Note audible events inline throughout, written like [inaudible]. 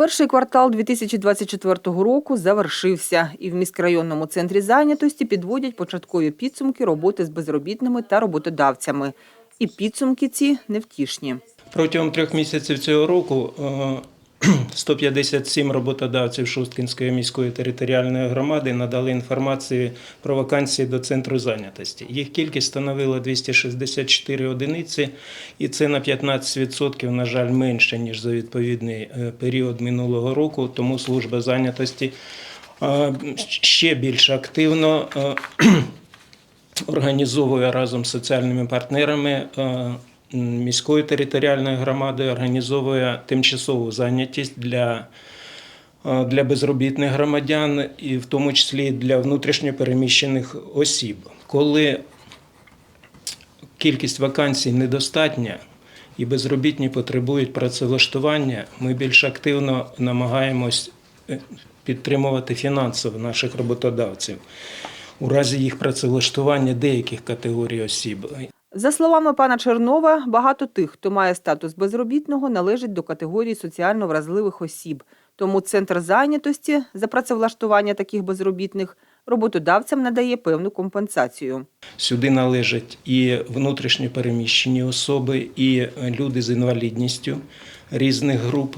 Перший квартал 2024 року завершився, і в міськрайонному центрі зайнятості підводять початкові підсумки роботи з безробітними та роботодавцями. І підсумки ці невтішні. Протягом трьох місяців цього року е, 157 роботодавців Шосткінської міської територіальної громади надали інформацію про вакансії до центру зайнятості. Їх кількість становила 264 одиниці, і це на 15%, на жаль, менше, ніж за відповідний е, період минулого року. Тому служба зайнятості е, ще більш активно е, [clears throat] організовує разом з соціальними партнерами міської територіальної громади, організовує тимчасову зайнятість для, е, для безробітних громадян, і в тому числі для внутрішньопереміщених осіб. Коли кількість вакансій недостатня і безробітні потребують працевлаштування, ми більш активно намагаємось е, підтримувати фінансово наших роботодавців у разі їх працевлаштування деяких категорій осіб. За словами пана Чернова, багато тих, хто має статус безробітного, належить до категорії соціально вразливих осіб. Тому центр зайнятості за працевлаштування таких безробітних роботодавцям надає певну компенсацію. Сюди належать і внутрішньо переміщені особи, і люди з інвалідністю різних груп,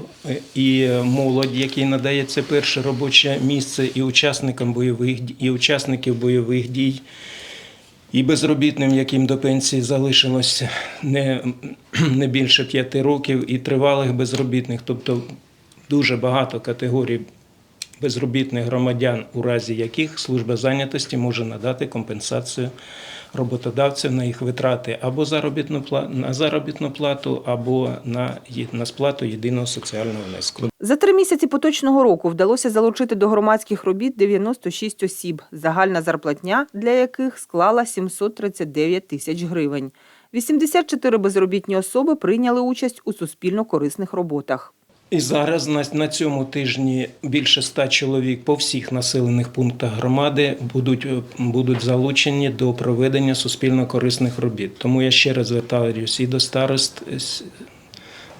і молодь, якій надається перше робоче місце, і учасникам бойових і учасників бойових дій. І безробітним, яким до пенсії залишилось не, не більше п'яти років, і тривалих безробітних, тобто дуже багато категорій безробітних громадян, у разі яких служба зайнятості може надати компенсацію роботодавців на їх витрати або заробітну плату, на заробітну плату, або на, на сплату єдиного соціального внеску. За три місяці поточного року вдалося залучити до громадських робіт 96 осіб, загальна зарплатня для яких склала 739 тисяч гривень. 84 безробітні особи прийняли участь у суспільно-корисних роботах. І зараз на, на цьому тижні більше ста чоловік по всіх населених пунктах громади будуть, е, будуть залучені до проведення суспільно-корисних робіт. Тому я ще раз звертаюся і до старост.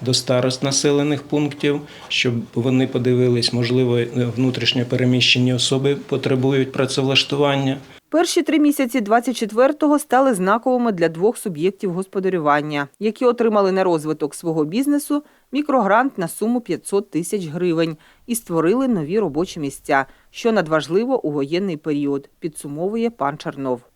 До старост населених пунктів, щоб вони подивились, можливо, е, внутрішньо переміщені особи потребують працевлаштування. Перші три місяці 24-го стали знаковими для двох суб'єктів господарювання, які отримали на розвиток свого бізнесу мікрогрант на суму 500 тисяч гривень і створили нові робочі місця, що надважливо у воєнний період, підсумовує пан Чернов.